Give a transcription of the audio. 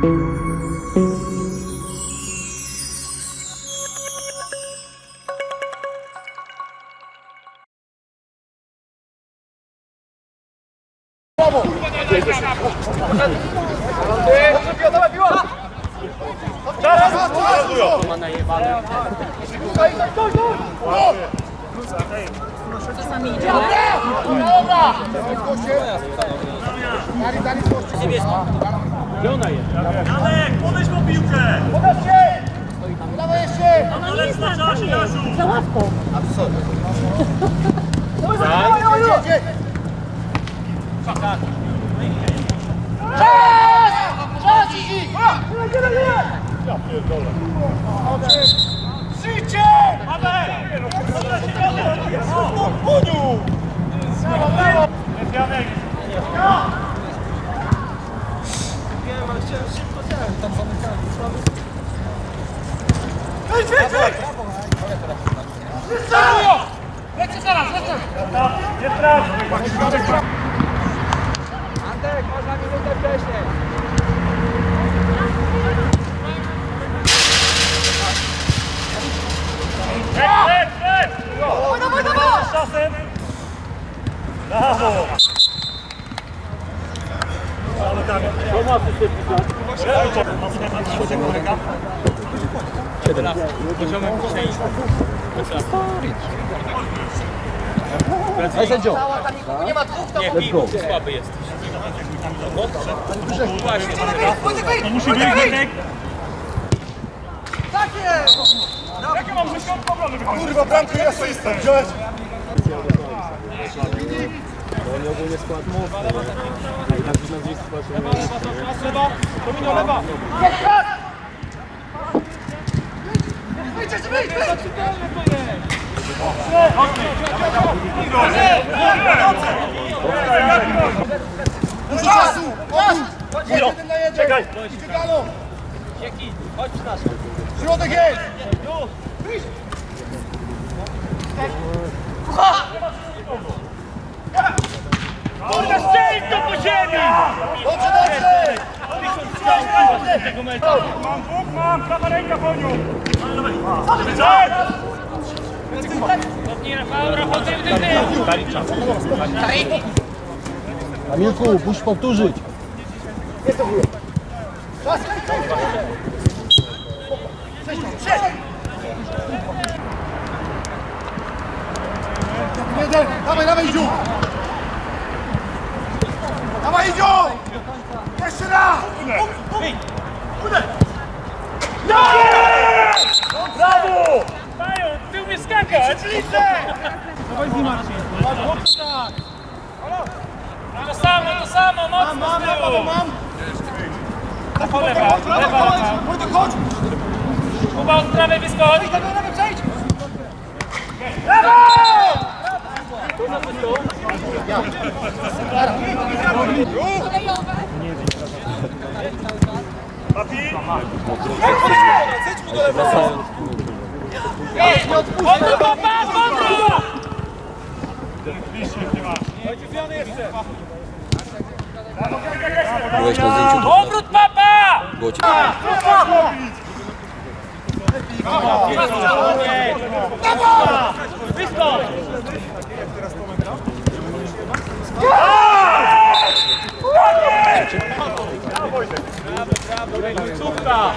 Dobra! Dobra! Dali, dali, dali, dali, dali, dali, Janek, podejdź po piłkę! Dawaj jeszcze! No lec na czasie, Jasiu! Za ławką. Jedzie! Czas! Czas idzie! Życie! Janek! Podleci Janek! O, Buniu! Jest Lecę zaraz, lecę! Jest raz! Antek, można minutę wcześniej. Lec, lec, lec! Dawaj, dawaj, dawaj! Brawo! Ale tam, to ma ty Ej, sędzio. Nie ma dwóch tam. Let's go. To musi być Janek! Tak jest! Jakie mam wyśrodki obrony wychodzić? Kurwa, bramkę i asystę, wziąłeś? Jest czas! Wyjdź, wyjdź, wyjdź! Dużo czasu! Czas! Jest jeden na jeden! Czekaj! Idzie galą! Środek jest! Kurde, Mam dwóch, mam! Prawa ręka, Boniu! Czek! Kamilku, musisz powtórzyć. Jeden, dawaj, dawaj, Idziu! Dawaj, Idziu! Jeszcze raz! Brawo! Dają, ty umiesz skakać! Liczę! To samo, to samo, mocno Mam, z mam, tyłu. mam, mam! Lewa, lewa, lewa, lewa. Wojtek, chodź! Kuba od prawej wyskocz. Dawaj, dawaj, przejdź! Papi? Odpuść! Papa, Papa! Byłeś na zdjęciu, Obrót, papa! było cię. Wyskocz! Cówka!